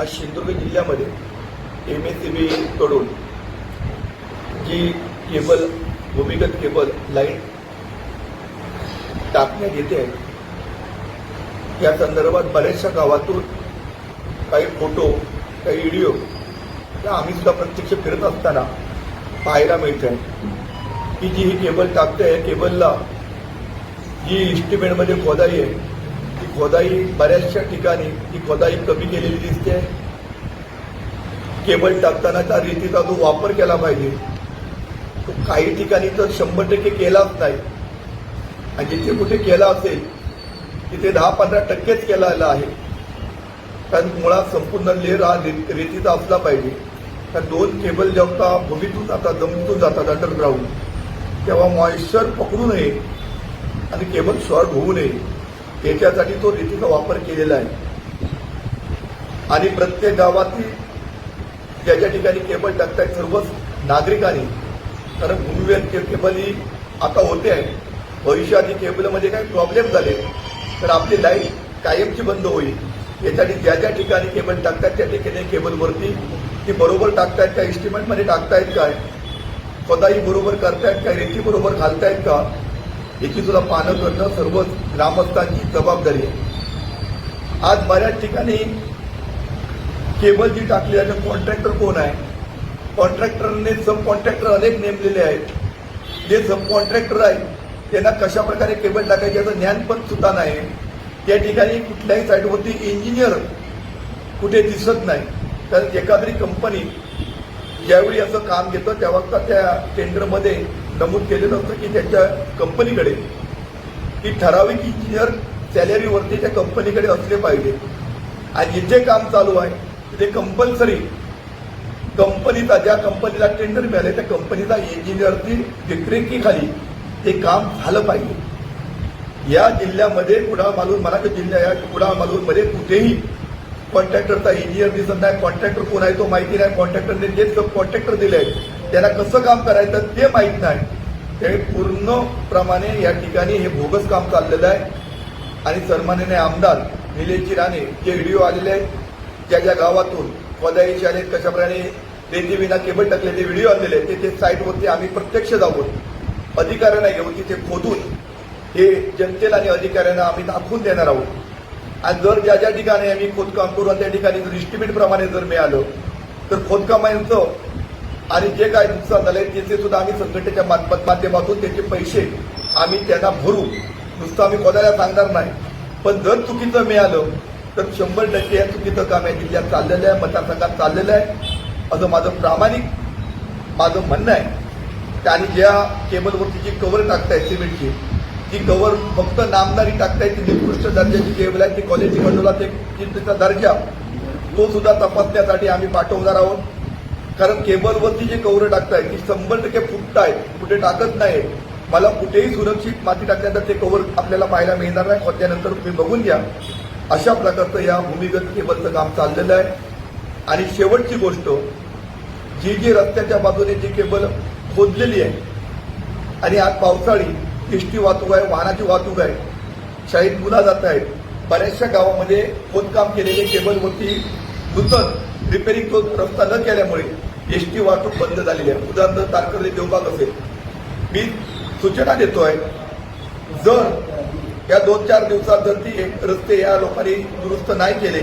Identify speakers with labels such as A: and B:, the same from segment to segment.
A: आज सिंधुदुर्ग जिल्ह्यामध्ये M S E बीकडून जी केबल भूमिगत केबल लाईन टाकण्यात येते आहे या संदर्भात बऱ्याचशा गावातून काही फोटो काही व्हिडिओ त्या आम्ही सुद्धा प्रत्यक्ष फिरत असताना पाहायला मिळते की जी ही केबल टाकते आहे केबलला जी इस्टिमेटमध्ये खोदाई आहे ती खोदाई बऱ्याचशा ठिकाणी ती खोदाई कमी केलेली दिसते. केबल टाकताना त्या रीतीचा जो वापर केला पाहिजे. तो काही ठिकाणी तर शंभर टक्के केलाच नाही. आणि जिथे कुठे केला असेल तिथे दहा पंधरा टक्केच केलेला आहे. कारण मुळात संपूर्ण लेर हा रेतीचा असला पाहिजे. कारण दोन केबल जेव्हा भूमीतून जातात जमिनीतून जातात अंडरग्राऊंड तेव्हा मॉइश्चर पकडू नये आणि केबल शॉर्ट होऊ नये. याच्यासाठी तो रेतीचा वापर केलेला आहे. आणि प्रत्येक गावातील ज्या ज्या ठिकाणी केबल टाकतायत सर्वच नागरिकांनी कारण भूमीवर केबल ही आता होते आहे भविष्यात ही केबलमध्ये काही प्रॉब्लेम झाले तर आपली लाइट कायमची बंद होईल. यासाठी ज्या ज्या ठिकाणी केबल टाकतात त्या ठिकाणी केबलवरती ती बरोबर टाकतायत का इस्टिमेटमध्ये टाकतायत काय? स्वतःही बरोबर करतायत का रेती बरोबर घालतायत का? याची सुद्धा पानं करणं सर्व ग्रामस्थांची जबाबदारी आहे. आज बऱ्याच ठिकाणी केबल जी टाकली आहे कॉन्ट्रॅक्टर कोण आहे? कॉन्ट्रॅक्टरने सब कॉन्ट्रॅक्टर अनेक नेमलेले आहेत. जे सब कॉन्ट्रॅक्टर आहेत त्यांना कशा प्रकारे केबल टाकायचे याचं ज्ञान पण सुद्धा नाही. त्या ठिकाणी कुठल्याही साईडवरती इंजिनियर कुठे दिसत नाही. कारण एखादी कंपनी ज्यावेळी असं काम घेतं तेव्हा त्या टेंडरमध्ये नमूद केलेलं असतं की त्यांच्या कंपनीकडे की ठराविक इंजिनियर सॅलरीवरती त्या कंपनीकडे असले पाहिजे. आणि जे काम चालू आहे तिथे कंपल्सरी कंपनीचा ज्या कंपनीला टेंडर मिळाले त्या कंपनीचा इंजिनियरची देखरेखीखाली ते काम झालं पाहिजे. या जिल्ह्यामध्ये कुडाळ मालूर मराठी जिल्ह्या या कुडाळ मालूरमध्ये कुठेही कॉन्ट्रॅक्टरचा इंजिनियर दिसत नाही. कॉन्ट्रॅक्टर कोण आहे तो माहिती नाही. कॉन्ट्रॅक्टरने जे कॉन्ट्रॅक्टर दिले आहेत त्यांना कसं काम करायचं ते माहीत नाही. ते पूर्णप्रमाणे या ठिकाणी हे बोगस काम चाललेलं आहे. आणि सन्माननीय आमदार निलेशजी राणे जे व्हिडिओ आलेले आहेत ज्या ज्या गावातून खोदाईचे आले कशाप्रमाणे रेती विना केबल टाकलेले व्हिडिओ आलेले आहेत ते ते साईटवरती आम्ही प्रत्यक्ष जाऊन अधिकाऱ्यांना घेऊन तिथे खोदून हे जनतेला आणि अधिकाऱ्यांना आम्ही दाखवून देणार आहोत. आणि जर ज्या ज्या ठिकाणी आम्ही खोदकाम करू त्या ठिकाणी जर इस्टिमेट प्रमाणे जर मिळालं तर खोदकामांचं आणि जे काय नुकसान झालंय त्याचे सुद्धा आम्ही संघटनेच्या माध्यमातून त्याचे पैसे आम्ही त्यांना भरू नुसतं आम्ही कोणाला सांगणार नाही. पण जर चुकीचं मिळालं तर शंभर टक्के या चुकीचं काम या जिल्ह्यात चाललेलं आहे मतदारसंघात चाललेलं आहे. असं माझं प्रामाणिक माझं म्हणणं आहे. आणि ज्या केबलवरती जी कव्हर टाकताय सिमेंटची ती कव्हर फक्त नामदारी टाकताय ती निकृष्ट दर्जाची केबल आहे ती क्वालिटी कंट्रोलला ते त्याचा दर्जा तो सुद्धा तपासण्यासाठी आम्ही पाठवणार आहोत. कारण केबलवरती जे कव्हर टाकताय ती शंभर टक्के फुटताय कुठे टाकत नाही मला कुठेही सुरक्षित माती टाकल्यानंतर ते कवर आपल्याला पाहायला मिळणार नाही. खोदल्यानंतर तुम्ही बघून घ्या. अशा प्रकारचं या भूमिगत केबलचं काम चाललेलं आहे. आणि शेवटची गोष्ट जी जी रस्त्याच्या बाजूने जी केबल खोदलेली आहे आणि आज पावसाळी एसटी वाहतूक आहे वाहनाची वाहतूक आहे शाळेत मुला जात आहेत बऱ्याचशा गावामध्ये खोदकाम केलेले केबलवरती नूतन रिपेरिंग तो रस्ता न केल्यामुळे एसटी वाहतूक बंद झालेली आहे. उदाहरणार्थ तारकर्ली देवबाग असेल. मी सूचना देतोय जर या दोन चार दिवसात जर ती एक रस्ते या लोकांनी दुरुस्त नाही केले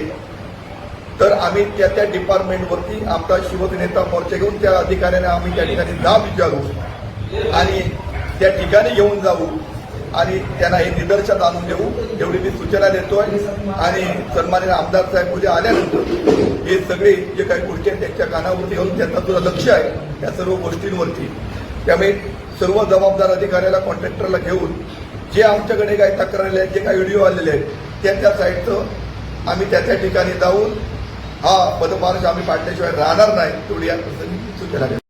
A: तर आम्ही त्या त्या डिपार्टमेंटवरती आमचा शिवसेनेचा मोर्चा घेऊन त्या अधिकाऱ्यांना आम्ही त्या ठिकाणी नाव विचारू आणि त्या ठिकाणी घेऊन जाऊ आणि त्यांना हे निदर्शनात आणून देऊ. एवढी मी सूचना देतोय. आणि सन्मान्य आमदार साहेब उद्या आल्यानंतर हे सगळे जे काही गोष्टी आहेत त्यांच्या कानावरती येऊन त्यांचं तुला लक्ष आहे या सर्व गोष्टींवरती. त्यामुळे सर्व जबाबदार अधिकाऱ्याला कॉन्ट्रॅक्टरला घेऊन जे आमच्याकडे काही तक्रारी आहेत जे काही व्हिडिओ आलेले आहेत त्या त्या साईडचं आम्ही त्या त्या ठिकाणी जाऊन हा पदमार्श आम्ही पाडल्याशिवाय राहणार नाही तेवढी या प्रसंगी सूचना